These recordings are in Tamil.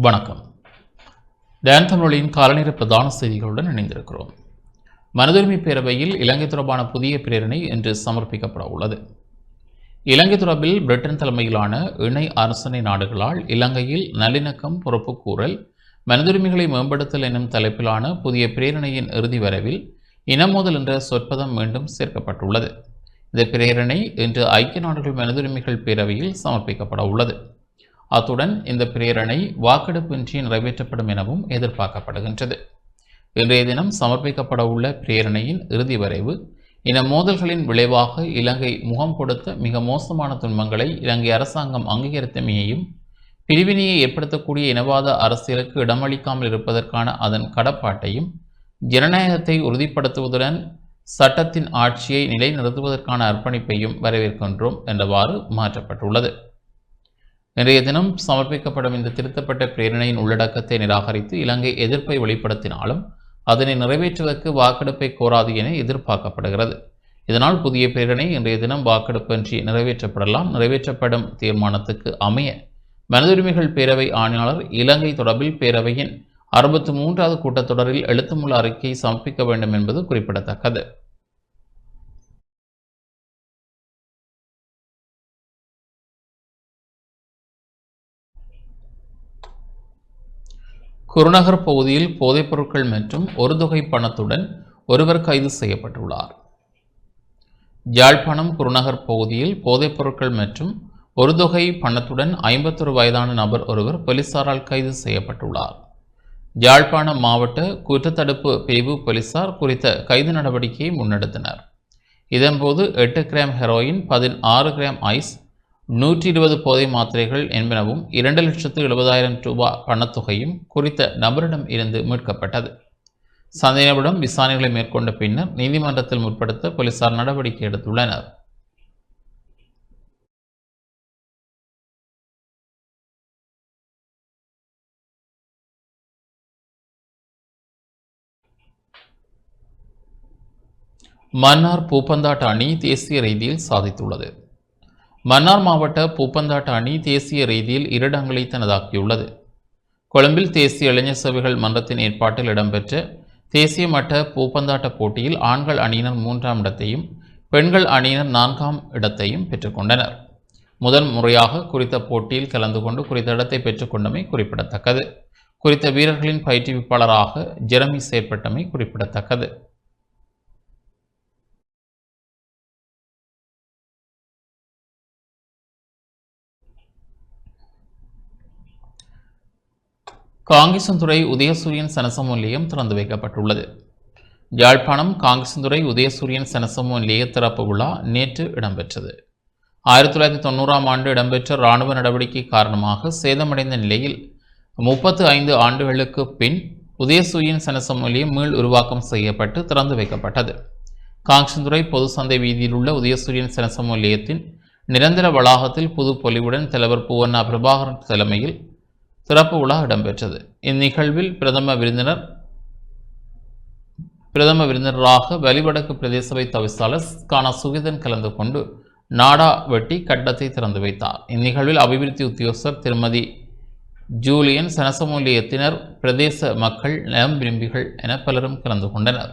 வணக்கம். டேன் தமிழின் காலநேர பிரதான செய்திகளுடன் இணைந்திருக்கிறோம். மனதுரிமை பேரவையில் இலங்கை தொடர்பான புதிய பிரேரணை இன்று சமர்ப்பிக்கப்பட உள்ளது. இலங்கை தொடர்பில் பிரிட்டன் தலைமையிலான இணை அரசனை நாடுகளால் இலங்கையில் நல்லிணக்கம் பொறுப்புக்கூறல் மனதுரிமைகளை மேம்படுத்தல் எனும் தலைப்பிலான புதிய பிரேரணையின் இறுதி வரைவில் இனமோதல் என்ற சொற்பதம் மீண்டும் சேர்க்கப்பட்டுள்ளது. இந்த பிரேரணை இன்று ஐக்கிய நாடுகள் மனிதுரிமைகள் பேரவையில் சமர்ப்பிக்கப்பட உள்ளது. அத்துடன் இந்த பிரேரணை வாக்கெடுப்பின்றி நிறைவேற்றப்படும் எனவும் எதிர்பார்க்கப்படுகின்றது. இன்றைய தினம் சமர்ப்பிக்கப்பட உள்ள பிரேரணையின் இறுதி வரைவு இன மோதல்களின் விளைவாக இலங்கை முகம் கொடுத்த மிக மோசமான துன்பங்களை இலங்கை அரசாங்கம் அங்கீகரித்தமையையும் பிரிவினையை ஏற்படுத்தக்கூடிய இனவாத அரசியலுக்கு இடமளிக்காமல் இருப்பதற்கான அதன் கடப்பாட்டையும் ஜனநாயகத்தை உறுதிப்படுத்துவதுடன் சட்டத்தின் ஆட்சியை நிலைநிறுத்துவதற்கான அர்ப்பணிப்பையும் வரவேற்கின்றோம் என்றவாறு மாற்றப்பட்டுள்ளது. இன்றைய தினம் சமர்ப்பிக்கப்படும் இந்த திருத்தப்பட்ட பிரேரணையின் உள்ளடக்கத்தை நிராகரித்து இலங்கை எதிர்ப்பை வெளிப்படுத்தினாலும் அதனை நிறைவேற்றுவதற்கு வாக்கெடுப்பை கோராது என எதிர்பார்க்கப்படுகிறது. இதனால் புதிய பிரேரணை இன்றைய தினம் வாக்கெடுப்பின்றி நிறைவேற்றப்படலாம். நிறைவேற்றப்படும் தீர்மானத்துக்கு அமைய மனதுரிமைகள் பேரவை ஆணையாளர் இலங்கை தொடர்பில் பேரவையின் அறுபத்தி மூன்றாவது கூட்டத்தொடரில் எழுத்துமுள்ள அறிக்கையை சமர்ப்பிக்க வேண்டும் என்பது குறிப்பிடத்தக்கது. குருநகர் பகுதியில் போதைப் பொருட்கள் மற்றும் ஒரு தொகை பணத்துடன் ஒருவர் கைது செய்யப்பட்டுள்ளார். யாழ்ப்பாணம் குருநகர் பகுதியில் போதைப் பொருட்கள் மற்றும் ஒரு தொகை பணத்துடன் ஐம்பத்தொரு வயதான நபர் ஒருவர் போலீசாரால் கைது செய்யப்பட்டுள்ளார். யாழ்ப்பாணம் மாவட்ட குற்றத்தடுப்பு பிரிவு போலீசார் குறித்த கைது நடவடிக்கையை முன்னெடுத்தனர். இதன்போது எட்டு கிராம் ஹெரோயின் பதினாறு கிராம் ஐஸ் நூற்றி இருபது போதை மாத்திரைகள் என்பனவும் இரண்டு லட்சத்து எழுபதாயிரம் ரூபாய் பணத்தொகையும் குறித்த நபரிடம் இருந்து மீட்கப்பட்டது. சந்தேகவிடம் விசாரணைகளை மேற்கொண்ட பின்னர் நீதிமன்றத்தில் முற்படுத்த போலீசார் நடவடிக்கை எடுத்துள்ளனர். மன்னார் பூப்பந்தாட்ட அணி தேசிய ரீதியில் சாதித்துள்ளது. மன்னார் மாவட்ட பூப்பந்தாட்ட அணி தேசிய ரீதியில் இரடங்களை தனதாக்கியுள்ளது. கொழும்பில் தேசிய இளைஞர் சபைகள் மன்றத்தின் ஏற்பாட்டில் இடம்பெற்ற தேசிய மட்ட பூப்பந்தாட்ட போட்டியில் ஆண்கள் அணியினர் மூன்றாம் இடத்தையும் பெண்கள் அணியினர் நான்காம் இடத்தையும் பெற்றுக்கொண்டனர். முதன் முறையாக குறித்த போட்டியில் கலந்து கொண்டு குறித்த இடத்தை பெற்றுக்கொண்டமை குறிப்பிடத்தக்கது. குறித்த வீரர்களின் பயிற்றுவிப்பாளராக ஜெரமி செயற்பட்டமை குறிப்பிடத்தக்கது. காங்கிசந்துறை உதயசூரியன் சனசம நிலையம் திறந்து வைக்கப்பட்டுள்ளது. யாழ்ப்பாணம் காங்கிசந்துறை உதயசூரியன் சனசம நிலைய திறப்பு விழா நேற்று இடம்பெற்றது. ஆயிரத்தி தொள்ளாயிரத்தி தொண்ணூறாம் ஆண்டு இடம்பெற்ற இராணுவ நடவடிக்கை காரணமாக சேதமடைந்த நிலையில் முப்பத்து ஐந்து ஆண்டுகளுக்கு பின் உதயசூரியன் சனசம நிலையம் மீள் உருவாக்கம் செய்யப்பட்டு திறந்து வைக்கப்பட்டது. காங்கிசந்துறை பொது சந்தை வீதியில் உள்ள உதயசூரியன் சனசம நிலையத்தின் நிரந்தர வளாகத்தில் புது பொலிவுடன் தலைவர் பூவண்ணா பிரபாகரன் தலைமையில் சிறப்பு விழா இடம்பெற்றது. இந்நிகழ்வில் பிரதம விருந்தினர் பிரதம விருந்தினராக வலிவடக்கு பிரதேசவை தவிசாளர் கான சுகிதன் கலந்து கொண்டு நாடா வெட்டி கட்டத்தை திறந்து வைத்தார். இந்நிகழ்வில் அபிவிருத்தி உத்தியோகஸ்தர் திருமதி ஜூலியன் சனசமூலியத்தினர் பிரதேச மக்கள் நலம் விரும்பிகள் என பலரும் கலந்து கொண்டனர்.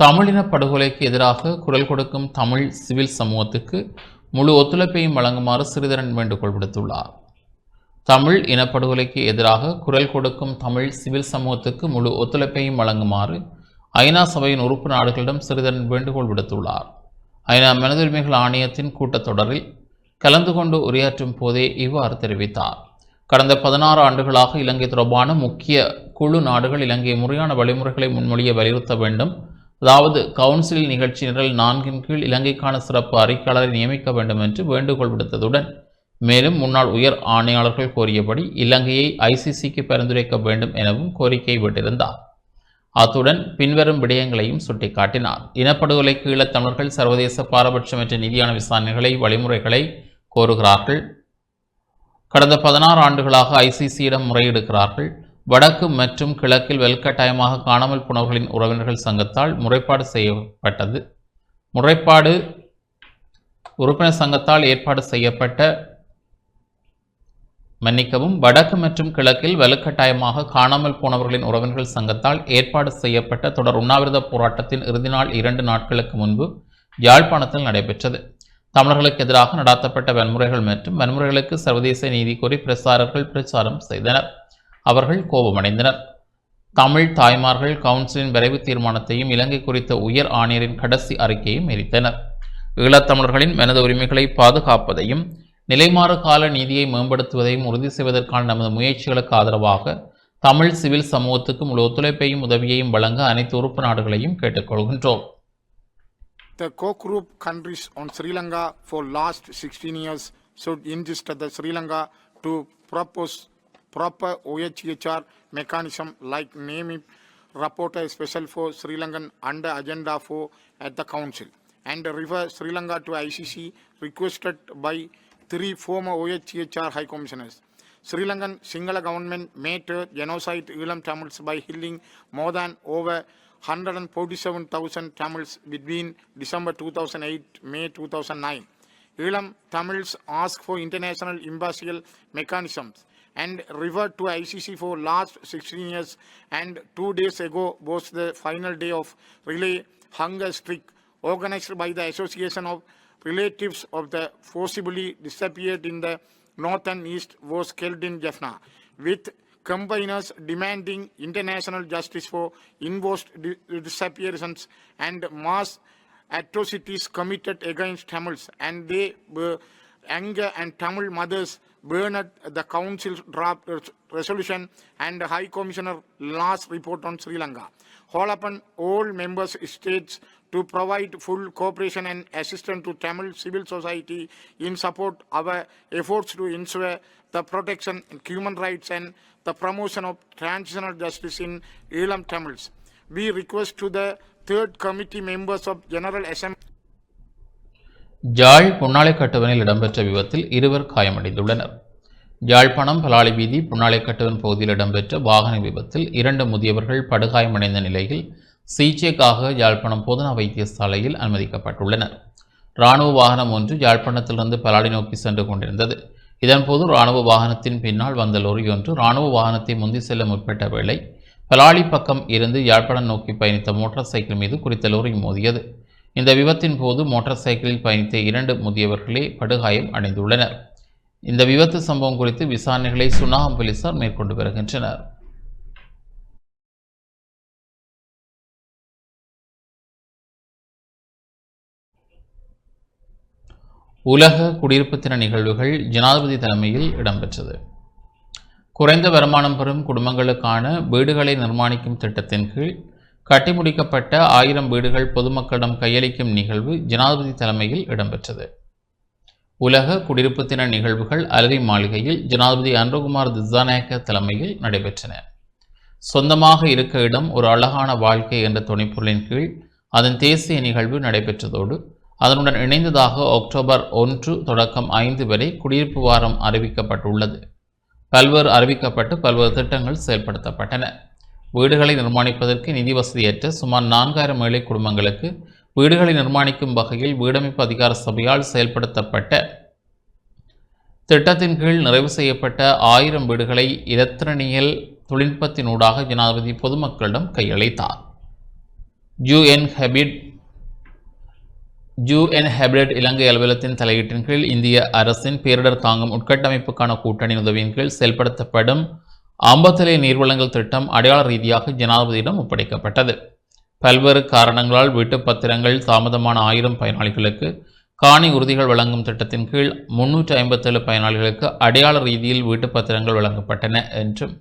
தமிழின படுகொலைக்கு எதிராக குரல் கொடுக்கும் தமிழ் சிவில் சமூகத்துக்கு முழு ஒத்துழைப்பையும் வழங்குமாறு சிறிதரன் வேண்டுகோள் விடுத்துள்ளார். தமிழ் இனப்படுகொலைக்கு எதிராக குரல் கொடுக்கும் தமிழ் சிவில் சமூகத்துக்கு முழு ஒத்துழைப்பையும் வழங்குமாறு ஐநா சபையின் உறுப்பு நாடுகளிடம் சிறிதரன் வேண்டுகோள் விடுத்துள்ளார். ஐநா மனிதுரிமைகள் ஆணையத்தின் கூட்டத்தொடரில் கலந்து கொண்டு உரையாற்றும் போதே இவ்வாறு தெரிவித்தார். கடந்த பதினாறு ஆண்டுகளாக இலங்கை தொடர்பான முக்கிய குழு நாடுகள் இலங்கை முறையான வழிமுறைகளை முன்மொழிய வலியுறுத்த வேண்டும். அதாவது கவுன்சில் நிகழ்ச்சி நிரல் நான்கின் கீழ் இலங்கைக்கான சிறப்பு அறிக்கையாளரை நியமிக்க வேண்டும் என்று வேண்டுகோள் விடுத்ததுடன் மேலும் முன்னாள் உயர் ஆணையாளர்கள் கோரியபடி இலங்கையை ஐசிசிக்கு பரிந்துரைக்க வேண்டும் எனவும் கோரிக்கை விட்டிருந்தார். அத்துடன் பின்வரும் விடயங்களையும் சுட்டிக்காட்டினார். இனப்படுகொலைக்கு ஈழத்தமிழர்கள் சர்வதேச பாரபட்சமற்ற நிதியான விசாரணைகளை வழிமுறைகளை கோருகிறார்கள். கடந்த பதினாறு ஆண்டுகளாக ஐசிசியிடம் முறையிடுகிறார்கள். வடக்கு மற்றும் கிழக்கில் வெல்கட்டாயமாக காணாமல் போனவர்களின் உறவினர்கள் சங்கத்தால் முறைப்பாடு செய்யப்பட்டது. முறைப்பாடு உறுப்பினர் சங்கத்தால் ஏற்பாடு செய்யப்பட்ட மன்னிக்கவும் வடக்கு மற்றும் கிழக்கில் வலுக்கட்டாயமாக காணாமல் போனவர்களின் உறவினர்கள் சங்கத்தால் ஏற்பாடு செய்யப்பட்ட தொடர் உண்ணாவிரத போராட்டத்தின் இறுதி நாள் இரண்டு நாட்களுக்கு முன்பு யாழ்ப்பாணத்தில் நடைபெற்றது. தமிழர்களுக்கு எதிராக நடாத்தப்பட்ட வன்முறைகள் மற்றும் வன்முறைகளுக்கு சர்வதேச நீதி கோரி பிரசாரர்கள் பிரச்சாரம் செய்தனர். அவர்கள் கோபமடைந்தனர். தமிழ் தாய்மார்கள் கவுன்சிலின் விரைவு தீர்மானத்தையும் இலங்கை குறித்த உயர் ஆணையரின் கடைசி அறிக்கையும் எரித்தனர் ஈழத்தமிழர்களின் மனித உரிமைகளை பாதுகாப்பதையும் நிலைமாறு கால நீதியை மேம்படுத்துவதையும் உறுதி செய்வதற்கான நமது முயற்சிகளுக்கு ஆதரவாக தமிழ் சிவில் சமூகத்துக்கும் உள்ள ஒத்துழைப்பையும் உதவியையும் வழங்க அனைத்து உறுப்பு நாடுகளையும் கேட்டுக்கொள்கின்றோம் The co-group countries on Sri Lanka for last 16 years should insist that to Sri Lanka to propose proper OHCHR mechanism like naming rapporteur special for Sri Lankan under agenda for at the council and refer Sri Lanka to ICC requested by three former OHCHR high commissioners. Sri Lankan Sinhala government made genocide Elam Tamils by killing more than over 147,000 Tamils between December 2008 May 2009. Elam Tamils asked for international impartial mechanisms and revert to ICC for last 16 years. And two days ago was the final day of relay hunger streak organized by the Association of Relatives of the forcibly disappeared in the north and east was killed in Jaffna with campaigners demanding international justice for di- disappearances and mass atrocities committed against Tamils. And they were anger and Tamil mothers burned the council draft resolution and High Commissioner last report on Sri Lanka. Call upon all members states to provide full cooperation and assistance to Tamil civil society in support of our efforts to ensure the protection of human rights and the promotion of transitional justice in Elam Tamils. We request to the third committee members of General Assembly ஜாழ் புன்னாலைக்கட்டுவனில் இடம்பெற்ற விபத்தில் இருவர் காயமடைந்துள்ளனர். யாழ்ப்பாணம் பலாலி வீதி புன்னாலைக்கட்டுவன் பகுதியில் இடம்பெற்ற வாகன விபத்தில் இரண்டு முதியவர்கள் படுகாயமடைந்த நிலையில் சிகிச்சைக்காக யாழ்ப்பாணம் போதனா வைத்தியசாலையில் அனுமதிக்கப்பட்டுள்ளனர். இராணுவ வாகனம் ஒன்று யாழ்ப்பாணத்திலிருந்து பலாளி நோக்கி சென்று கொண்டிருந்தது. இதன்போது இராணுவ வாகனத்தின் பின்னால் வந்த லொரி ஒன்று இராணுவ வாகனத்தை முந்தி செல்ல முற்பட்ட வேளை பலாலி பக்கம் இருந்து யாழ்ப்பாணம் நோக்கி பயணித்த மோட்டார் சைக்கிள் மீது குறித்த லோரி மோதியது. இந்த விபத்தின் போது மோட்டார் சைக்கிளில் பயணித்த இரண்டு முதியவர்களே படுகாயம் அடைந்துள்ளனர். இந்த விபத்து சம்பவம் குறித்து விசாரணைகளை சுனாகம் போலீசார் மேற்கொண்டு வருகின்றனர். உலக குடியிருப்பு தின நிகழ்வுகள் ஜனாதிபதி தலைமையில் இடம்பெற்றது. குறைந்த வருமானம் பெறும் குடும்பங்களுக்கான வீடுகளை நிர்மாணிக்கும் திட்டத்தின் கீழ் கட்டி முடிக்கப்பட்ட ஆயிரம் வீடுகள் பொதுமக்களிடம் கையளிக்கும் நிகழ்வு ஜனாதிபதி தலைமையில் இடம்பெற்றது. உலக குடியிருப்பு தின நிகழ்வுகள் அலரி மாளிகையில் ஜனாதிபதி அன்பகுமார் திசாநாயக்க தலைமையில் நடைபெற்றன. சொந்தமாக இருக்க இடம் ஒரு அழகான வாழ்க்கை என்ற துணைப்பொருளின் கீழ் அதன் தேசிய நிகழ்வு நடைபெற்றதோடு அதனுடன் இணைந்ததாக அக்டோபர் ஒன்று தொடக்கம் ஐந்து வரை குடியிருப்பு வாரம் அறிவிக்கப்பட்டுள்ளது. பல்வேறு அறிவிக்கப்பட்டு பல்வேறு திட்டங்கள் செயல்படுத்தப்பட்டன. வீடுகளை நிர்மாணிப்பதற்கு நிதி வசதியற்ற சுமார் நான்காயிரம் ஏழை குடும்பங்களுக்கு வீடுகளை நிர்மாணிக்கும் வகையில் வீடமைப்பு அதிகார சபையால் செயல்படுத்தப்பட்ட திட்டத்தின் கீழ் நிறைவு செய்யப்பட்ட ஆயிரம் வீடுகளை இலத்திரனியல் தொழில்நுட்பத்தினூடாக ஜனாதிபதி பொதுமக்களிடம் கையளித்தார். ஜூஎன் ஹெபிட் ஜூஎன் ஹெபிரட் இலங்கை அலுவலகத்தின் தலையீட்டின் கீழ் இந்திய அரசின் பேரிடர் தாங்கும் உட்கட்டமைப்புக்கான கூட்டணி உதவியின் கீழ் செயல்படுத்தப்படும் ஆம்பத்தலை நீர்வளங்கள் திட்டம் அடையாள ரீதியாக ஜனாதிபதியிடம் ஒப்படைக்கப்பட்டது. பல்வேறு காரணங்களால் வீட்டு பத்திரங்கள் தாமதமான ஆயிரம் பயனாளிகளுக்கு காணி உறுதிகள் வழங்கும் திட்டத்தின் கீழ் முன்னூற்றி ஐம்பத்தேழு பயனாளிகளுக்கு அடையாள ரீதியில் வீட்டு பத்திரங்கள் வழங்கப்பட்டன என்றும்.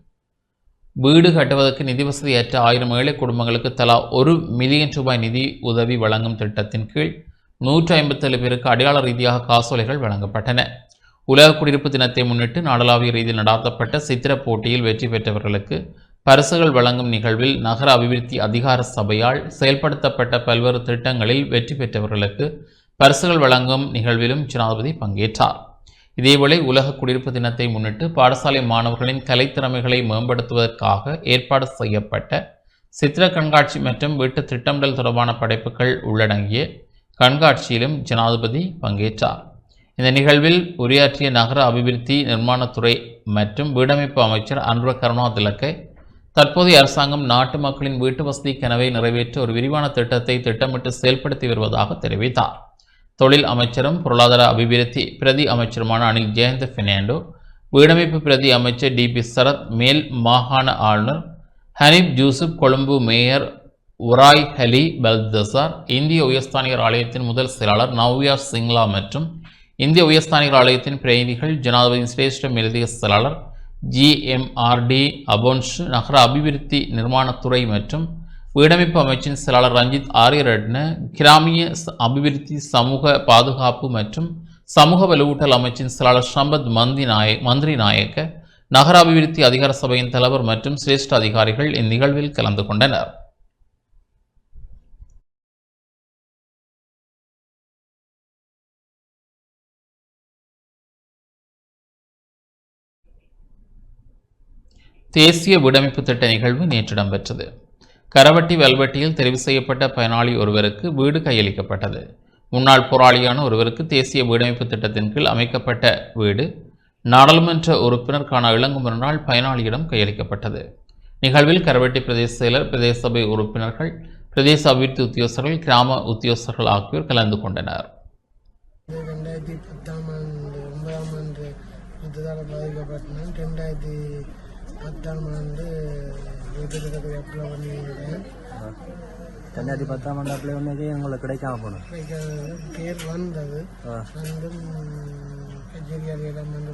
வீடு கட்டுவதற்கு நிதி வசதியற்ற ஆயிரம் ஏழை குடும்பங்களுக்கு தலா ஒரு மில்லியன் ரூபாய் நிதி உதவி வழங்கும் திட்டத்தின் கீழ் நூற்றி ஐம்பத்தேழு பேருக்கு அடையாள ரீதியாக காசோலைகள் வழங்கப்பட்டன. உலக குடியிருப்பு தினத்தை முன்னிட்டு நாடளாவிய ரீதியில் நடாத்தப்பட்ட சித்திர போட்டியில் வெற்றி பெற்றவர்களுக்கு பரிசுகள் வழங்கும் நிகழ்வில் நகர அபிவிருத்தி அதிகார சபையால் செயல்படுத்தப்பட்ட பல்வேறு திட்டங்களில் வெற்றி பெற்றவர்களுக்கு பரிசுகள் வழங்கும் நிகழ்விலும் ஜனாதிபதி பங்கேற்றார். இதேவேளை உலக குடியிருப்பு தினத்தை முன்னிட்டு பாடசாலை மாணவர்களின் கலைத்திறமைகளை மேம்படுத்துவதற்காக ஏற்பாடு செய்யப்பட்ட சித்திர கண்காட்சி மற்றும் வீட்டு திட்டமிடல் தொடர்பான படைப்புகள் உள்ளடங்கிய கண்காட்சியிலும் ஜனாதிபதி பங்கேற்றார். இந்த நிகழ்வில் உரையாற்றிய நகர அபிவிருத்தி நிர்மாணத்துறை மற்றும் வீடமைப்பு அமைச்சர் அன்ர கருணா திலக்கை தற்போதைய அரசாங்கம் நாட்டு மக்களின் வீட்டு வசதி கனவை நிறைவேற்ற ஒரு விரிவான திட்டத்தை திட்டமிட்டு செயல்படுத்தி வருவதாக தெரிவித்தார். தொழில் அமைச்சரும் பொருளாதார அபிவிருத்தி பிரதி அமைச்சருமான அனில் ஜெயந்த் பெர்னாண்டோ வீடமைப்பு பிரதி அமைச்சர் டி பி சரத் மேல் மாகாண ஆளுநர் ஹனீப் ஜூசுப் கொழும்பு மேயர் உராய் ஹலி பல்தசார் இந்திய உயர்ஸ்தானியர் ஆலயத்தின் முதல் செயலாளர் நவ்யா சிங்லா மற்றும் இந்திய உயர்ஸ்தானிகள் ஆலயத்தின் பிரதிநிதிகள் ஜனாதிபதியின் சிரேஷ்ட மேலதிக செயலாளர் ஜிஎம்ஆர்டி அபோன்ஷ் நகர அபிவிருத்தி நிர்மாணத்துறை மற்றும் வீடமைப்பு அமைச்சின் செயலாளர் ரஞ்சித் ஆரியரட்ன கிராமிய அபிவிருத்தி சமூக பாதுகாப்பு மற்றும் சமூக வலுவூட்டல் அமைச்சின் செயலாளர் சம்பத் மந்தி நாய மந்திரி நாயக்க நகர அபிவிருத்தி அதிகார சபையின் தலைவர் மற்றும் சிரேஷ்ட அதிகாரிகள் இந்நிகழ்வில் கலந்து கொண்டனர். தேசிய வீடமைப்பு திட்ட நிகழ்வு நேற்று இடம்பெற்றது. கரவட்டி வெல்வெட்டியில் தெரிவு செய்யப்பட்ட பயனாளி ஒருவருக்கு வீடு கையளிக்கப்பட்டது. முன்னாள் போராளியான ஒருவருக்கு தேசிய வீடமைப்பு திட்டத்தின் கீழ் அமைக்கப்பட்ட வீடு நாடாளுமன்ற உறுப்பினருக்கான இளங்குமரனால் பயனாளியிடம் கையளிக்கப்பட்டது. நிகழ்வில் கரவட்டி பிரதேச செயலர் பிரதேச சபை உறுப்பினர்கள் பிரதேச அபிவிருத்தி உத்தியோகர்கள் கிராம உத்தியோகர்கள் ஆகியோர் கலந்து கொண்டனர். ரெண்டாயிரத்தி பத்தாம் ஆண்டு ஒன்பதாம் ஆண்டு யுத்தத்தால் ரெண்டாயிரத்தி பத்தாம் ஆண்டு யுத்தத்துக்கு அப்ளை பண்ணியிருந்தேன் ரெண்டாயிரத்தி பத்தாம் ஆண்டு அப்ளை பண்ணதே உங்களுக்கு கிடைக்காம போனோம் பேர் வந்தது. வந்து கச்சேரி அறையெல்லாம் வந்து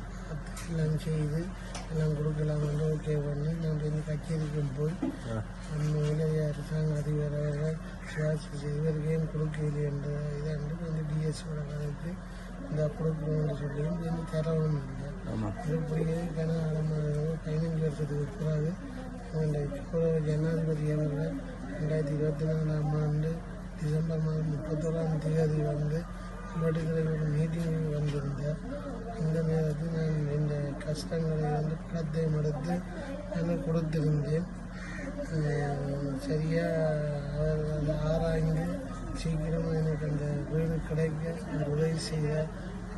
எல்லாம் செய்து எல்லாம் கொடுக்கலாம் வந்து ஓகே பண்ணி நான் வந்து கச்சேரிக்கு போய் உண்மையிலே அரசாங்க அதிபர் அவர்கள் சுவாசி இவருக்கு ஏன் கொடுக்கல என்ற இதாண்டு வந்து டிஎஸ்ஓட கதைக்கு இந்த கொடுக்கணும்னு சொல்லியும் வந்து தரவும் இல்லை. ஆமாம் இப்படியே கனகாலமாக வருஷத்துக்கு பிறகு ஜனாதிபதி அவர்கள் ரெண்டாயிரத்தி இருபத்தி நாலாம் ஆண்டு டிசம்பர் மாதம் முப்பத்தோராம் தேதி வந்து படுகிற ஒரு மீட்டிங் வந்திருந்தார் இந்த நேரத்தில் நான் இந்த கஷ்டங்களை வந்து பணத்தை மறுத்து நான் கொடுத்திருந்தேன் சரியாக அவர் ஆராய்ந்து சீக்கிரமாக எனக்கு அந்த வீடு கிடைக்க உதவி செய்ய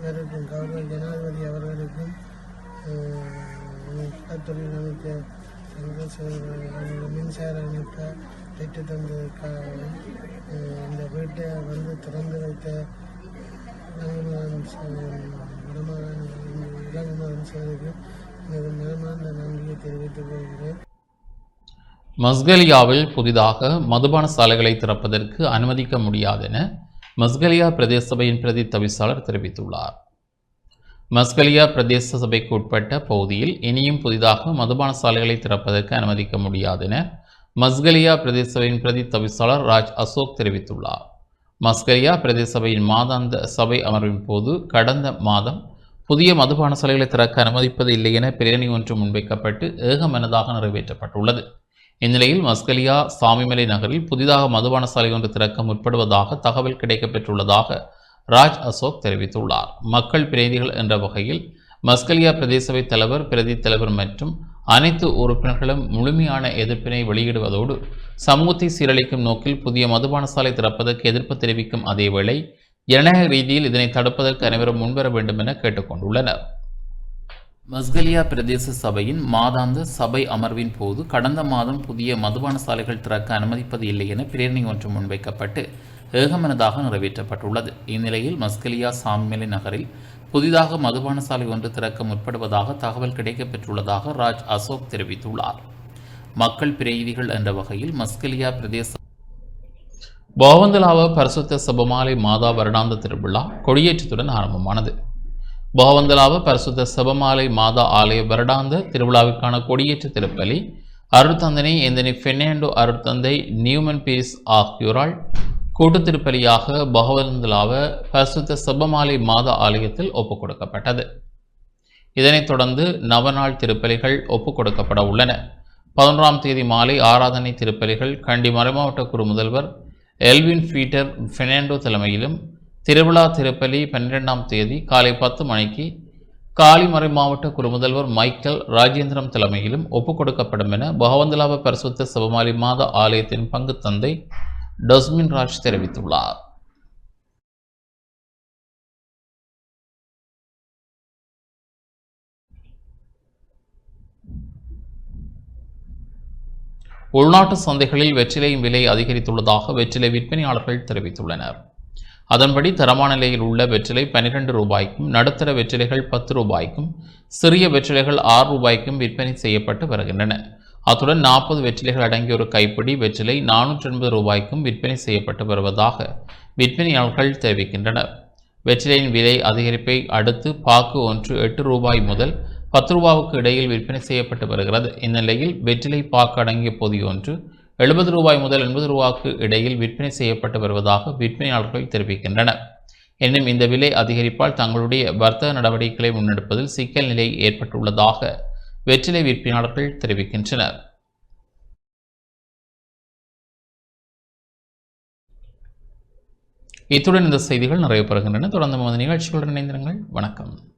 அவருக்கும் கவர்னர் ஜனாதிபதி அவர்களுக்கும் தொழில் அமைச்சர் மின்சார அமைக்க பெற்று தந்ததுக்காகவும் இந்த வீட்டை வந்து திறந்து வைத்த இளங்குமரன் வடமாகாண சாருக்கு எனது மனமார்ந்த நன்றியை தெரிவித்துக் கொள்கிறேன். மஸ்கலியாவில் புதிதாக மதுபான சாலைகளை திறப்பதற்கு அனுமதிக்க முடியாதென மஸ்கலியா பிரதேச சபையின் பிரதி தவிசாளர் தெரிவித்துள்ளார். மஸ்கலியா பிரதேச சபைக்கு உட்பட்ட பகுதியில் இனியும் புதிதாக மதுபான சாலைகளை திறப்பதற்கு அனுமதிக்க முடியாதென மஸ்கலியா பிரதேச சபையின் பிரதி தவிசாளர் ராஜ் அசோக் தெரிவித்துள்ளார். மஸ்கலியா பிரதேச சபையின் மாதாந்த சபை அமர்வின் போது கடந்த மாதம் புதிய மதுபான சாலைகளை திறக்க அனுமதிப்பது இல்லை என பிரேரணி ஒன்று முன்வைக்கப்பட்டு ஏகமனதாக நிறைவேற்றப்பட்டுள்ளது. இந்நிலையில் மஸ்கலியா சாமிமலை நகரில் புதிதாக மதுபான சாலை ஒன்று திறக்க முற்படுவதாக தகவல் கிடைக்கப்பெற்றுள்ளதாக ராஜ் அசோக் தெரிவித்துள்ளார். மக்கள் பிரதிநிதிகள் என்ற வகையில் மஸ்கலியா பிரதேச சபை தலைவர் பிரதி தலைவர் மற்றும் அனைத்து உறுப்பினர்களும் முழுமையான எதிர்ப்பினை வெளியிடுவதோடு சமூகத்தை சீரழிக்கும் நோக்கில் புதிய மதுபான சாலை திறப்பதற்கு எதிர்ப்பு தெரிவிக்கும் அதேவேளை ஜனநாயக ரீதியில் இதனை தடுப்பதற்கு அனைவரும் முன்வர வேண்டும் என கேட்டுக்கொண்டுள்ளனர். மஸ்கலியா பிரதேச சபையின் மாதாந்த சபை அமர்வின் போது கடந்த மாதம் புதிய மதுபான சாலைகள் திறக்க அனுமதிப்பது இல்லை என பிரேரணை ஒன்று முன்வைக்கப்பட்டு ஏகமனதாக நிறைவேற்றப்பட்டுள்ளது. இந்நிலையில் மஸ்கலியா சாமிமலை நகரில் புதிதாக மதுபான சாலை ஒன்று திறக்க முற்படுவதாக தகவல் கிடைக்கப்பெற்றுள்ளதாக ராஜ் அசோக் தெரிவித்துள்ளார். மக்கள் பிரதிநிதிகள் என்ற வகையில் மஸ்கலியா பிரதேச போவந்தலாவ பரிசுத்த சபமாலை மாதா வருடாந்த திருவிழா கொடியேற்றத்துடன் ஆரம்பமானது. பகவந்தலாவ பரிசுத்த சபமாலை மாதா ஆலய வருடாந்த திருவிழாவிற்கான கொடியேற்ற திருப்பலி அருட்தந்தனை எந்தனி ஃபெர்னாண்டோ அருட்தந்தை நியூமன் பீஸ் ஆகியோரால் கூட்டு திருப்பலியாக பகவந்தலாவ பரிசுத்த சபமாலை மாதா ஆலயத்தில் ஒப்புக் கொடுக்கப்பட்டது இதனைத் தொடர்ந்து நவநாள் திருப்பலிகள் ஒப்புக் கொடுக்கப்பட உள்ளன. பதினொன்றாம் தேதி மாலை ஆராதனை திருப்பலிகள் கண்டி மறைமாவட்ட குரு முதல்வர் எல்வின் பீட்டர் ஃபெர்னாண்டோ தலைமையிலும் திருவிழா திருப்பலி பன்னிரெண்டாம் தேதி காலை பத்து மணிக்கு காலிமறை மாவட்ட குருமுதல்வர் மைக்கேல் ராஜேந்திரம் தலைமையிலும் ஒப்புக் கொடுக்கப்படும் என பகவந்தலாப பரிசுத்த சிவமாலி மாத ஆலயத்தின் பங்கு தந்தை டஸ்மின் ராஜ் தெரிவித்துள்ளார். உள்நாட்டு சந்தைகளில் வெற்றிலையின் விலை அதிகரித்துள்ளதாக வெற்றிலை விற்பனையாளர்கள் தெரிவித்துள்ளனர். அதன்படி தரமான நிலையில் உள்ள வெற்றிலை பன்னிரண்டு ரூபாய்க்கும் நடுத்தர வெற்றிலைகள் பத்து ரூபாய்க்கும் சிறிய வெற்றிலைகள் ஆறு ரூபாய்க்கும் விற்பனை செய்யப்பட்டு வருகின்றன. அத்துடன் நாற்பது வெற்றிலைகள் அடங்கிய ஒரு கைப்பிடி வெற்றிலை நானூற்றி எண்பது ரூபாய்க்கும் விற்பனை செய்யப்பட்டு வருவதாக விற்பனையாளர்கள் தெரிவிக்கின்றனர். வெற்றிலையின் விலை அதிகரிப்பை அடுத்து பாக்கு ஒன்று எட்டு ரூபாய் முதல் பத்து ரூபாவுக்கு இடையில் விற்பனை செய்யப்பட்டு வருகிறது. இந்நிலையில் வெற்றிலை பாக்கு அடங்கிய பொதி ஒன்று எழுபது ரூபாய் முதல் எண்பது ரூபாய்க்கு இடையில் விற்பனை செய்யப்பட்டு வருவதாக விற்பனையாளர்கள் தெரிவிக்கின்றனர். எனினும் இந்த விலை அதிகரிப்பால் தங்களுடைய வர்த்தக நடவடிக்கைகளை முன்னெடுப்பதில் சிக்கல் நிலை ஏற்பட்டுள்ளதாக வெற்றிலை விற்பனையாளர்கள் தெரிவிக்கின்றனர். இத்துடன் இந்த செய்திகள் நிறைவு பெறுகின்றன தொடர்ந்து நமது நிகழ்ச்சிகளுடன் இணைந்திருங்கள். வணக்கம்.